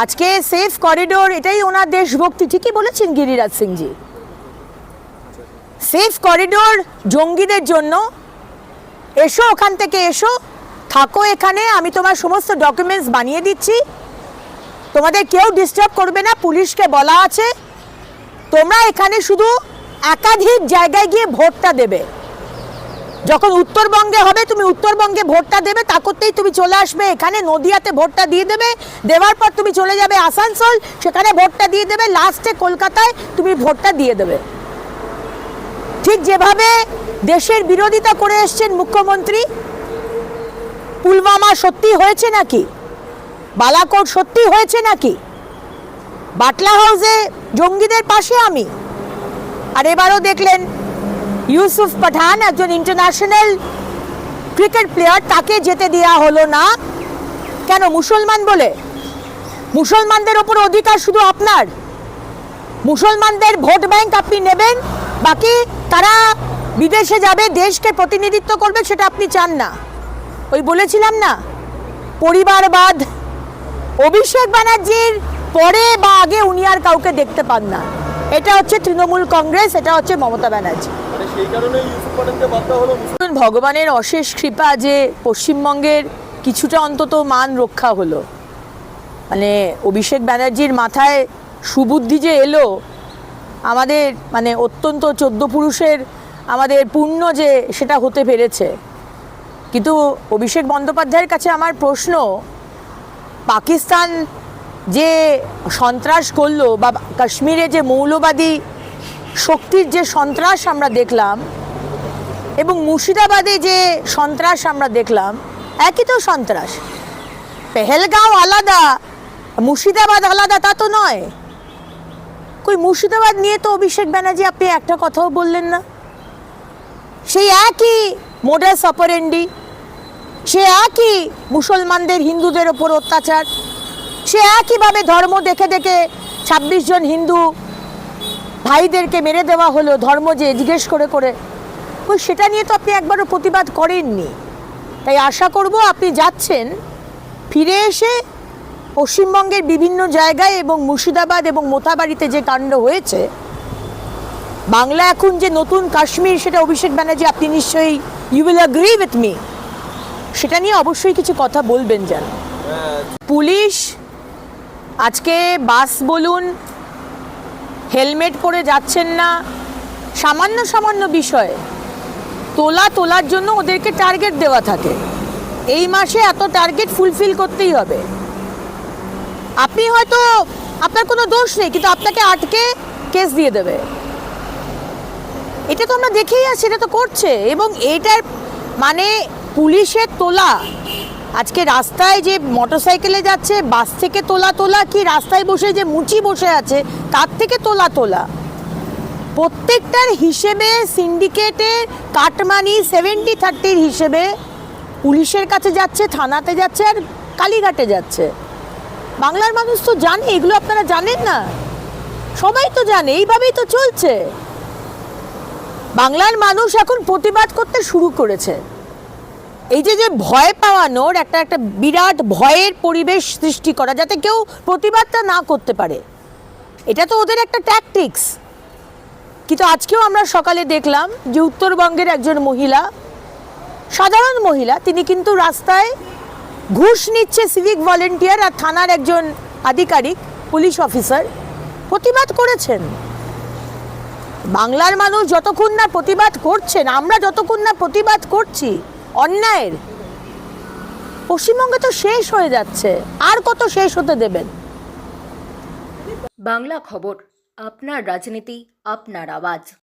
আজকে safe corridor এটাই ওনার দেশভক্তি। ঠিকই বলেছেন গিরিরাজ সিংজি। সেফ করিডোর জঙ্গিদের জন্য। এসো ওখান থেকে এসো। থাকো এখানে, আমি তোমার সমস্ত ডকুমেন্টস বানিয়ে দিচ্ছি। তোমাদের কেউ ডিস্টার্ব করবে না, পুলিশকে বলা আছে। তোমরা এখানে শুধু একাধিক জায়গায় গিয়ে ভোটটা দেবে। যখন উত্তরবঙ্গে হবে, তুমি উত্তরবঙ্গে ভোটটা দেবে, তা করতেই তুমি চলে আসবে এখানে। নদিয়াতে ভোটটা দিয়ে দেবে, দেওয়ার পর তুমি চলে যাবে আসানসোল, সেখানে ভোটটা দিয়ে দেবে, লাস্টে কলকাতায় তুমি ভোটটা দিয়ে দেবে। ঠিক যেভাবে দেশের বিরোধিতা করে এসছেন মুখ্যমন্ত্রী, পুলওয়ামা সত্যি হয়েছে নাকি? বালাকোট সত্যি হয়েছে নাকি? বাটলা হাউসে জঙ্গিদের পাশে আমি। আর এবারও দেখলেন ইউসুফ পাঠান একজন ইন্টারন্যাশনাল ক্রিকেট প্লেয়ার তাকে যেতে দেওয়া হলো না। কেন, মুসলমান বলে? মুসলমানদের ওপর অধিকার শুধু আপনার। মুসলমানদের ভোট ব্যাংক আপনি নেবেন, বাকি তারা বিদেশে যাবে, দেশকে প্রতিনিধিত্ব করবে, সেটা আপনি চান না। ওই বলেছিলাম না, পরিবারবাদ, অভিষেক ব্যানার্জির পরে বা আগে উনি আর কাউকে দেখতে পান না। এটা হচ্ছে তৃণমূল কংগ্রেস, এটা হচ্ছে মমতা ব্যানার্জি। ভগবানের অশেষ কৃপা যে পশ্চিমবঙ্গের কিছুটা অন্তত মান রক্ষা হলো। মানে অভিষেক ব্যানার্জির মাথায় সুবুদ্ধি যে এলো, আমাদের মানে অত্যন্ত চোদ্দ পুরুষের আমাদের পুণ্য যে সেটা হতে পেরেছে। কিন্তু অভিষেক বন্দ্যোপাধ্যায়ের কাছে আমার প্রশ্ন, পাকিস্তান যে সন্ত্রাস করল বা কাশ্মীরে যে মৌলবাদী শক্তির যে সন্ত্রাস আমরা দেখলাম এবং মুর্শিদাবাদে যে সন্ত্রাস আমরা দেখলাম, একই তো সন্ত্রাস। পেহেলগাঁও আলাদা, মুর্শিদাবাদ আলাদা, তা তো নয়। কই মুর্শিদাবাদ নিয়ে তো অভিষেক ব্যানার্জি আপনি একটা কথাও বললেন না। সেই একই মোডাস অপারেন্ডি সে একই মুসলমানদের, হিন্দুদের ওপর অত্যাচার, সে একইভাবে ধর্ম দেখে দেখে ছাব্বিশ জন হিন্দু ভাইদেরকে মেরে দেওয়া হলো ধর্ম যে জিজ্ঞেস করে করে। ওই সেটা নিয়ে তো আপনি একবারও প্রতিবাদ করেননি। তাই আশা করব আপনি যাচ্ছেন ফিরে এসে পশ্চিমবঙ্গের বিভিন্ন জায়গায় এবং মুর্শিদাবাদ এবং মোথাবাড়িতে যে কাণ্ড হয়েছে বাংলা এখন যে নতুন কাশ্মীর সেটা অভিষেক ব্যানার্জি আপনি নিশ্চয়ই you will agree with me সেটা নিয়ে অবশ্যই কিছু কথা বলবেন যেন। পুলিশ আজকে বাস বলুন হেলমেট পরে যাচ্ছেন না। সামান্য সামান্য বিষয়, তোলা তোলার জন্য ওদেরকে টার্গেট দেওয়া থাকে। এই মাসে এত টার্গেট ফুলফিল করতেই হবে। আপনি হয়তো, আপনার কোনো দোষ নেই, কিন্তু আপনাকে আটকে কেস দিয়ে দেবে। এটা তো আমরা দেখেই আছি, এটা তো করছে। এবং এটার মানে পুলিশের তোলা আজকে রাস্তায় যে মোটরসাইকেলে যাচ্ছে, বাস থেকে তোলা তোলা, কি রাস্তায় বসে যে মুচি বসে আছে, তার থেকে তোলা তোলা। প্রত্যেকটার হিসেবে সিন্ডিকেটের কাটমানি সেভেন্টি থার্টির হিসেবে পুলিশের কাছে যাচ্ছে, থানাতে যাচ্ছে আর কালীঘাটে যাচ্ছে। বাংলার মানুষ তো জানে, এগুলো আপনারা জানেন না? সবাই তো জানে, এইভাবেই তো চলছে। বাংলার মানুষ এখন প্রতিবাদ করতে শুরু করেছে। এই যে যে ভয় পাওয়ানোর একটা একটা বিরাট ভয়ের পরিবেশ সৃষ্টি করা যাতে কেউ প্রতিবাদটা না করতে পারে। এটা তো ওদের একটা ট্যাকটিক্স কিন্তু আজকেও আমরা সকালে দেখলাম যে উত্তরবঙ্গের একজন মহিলা, সাধারণ মহিলা, তিনি কিন্তু রাস্তায় ঘুষ নিচ্ছে সিভিক ভলেন্টিয়ার আর থানার একজন আধিকারিক, পুলিশ অফিসার প্রতিবাদ করেছেন। বাংলার মানুষ যতক্ষণ না প্রতিবাদ করছেন, আমরা যতক্ষণ না প্রতিবাদ করছি অন্যায়ের। পশ্চিমবঙ্গে তো শেষ হয়ে যাচ্ছে। আর কত শেষ হতে দেবেন? বাংলা খবর, আপনার রাজনীতি, আপনার আওয়াজ।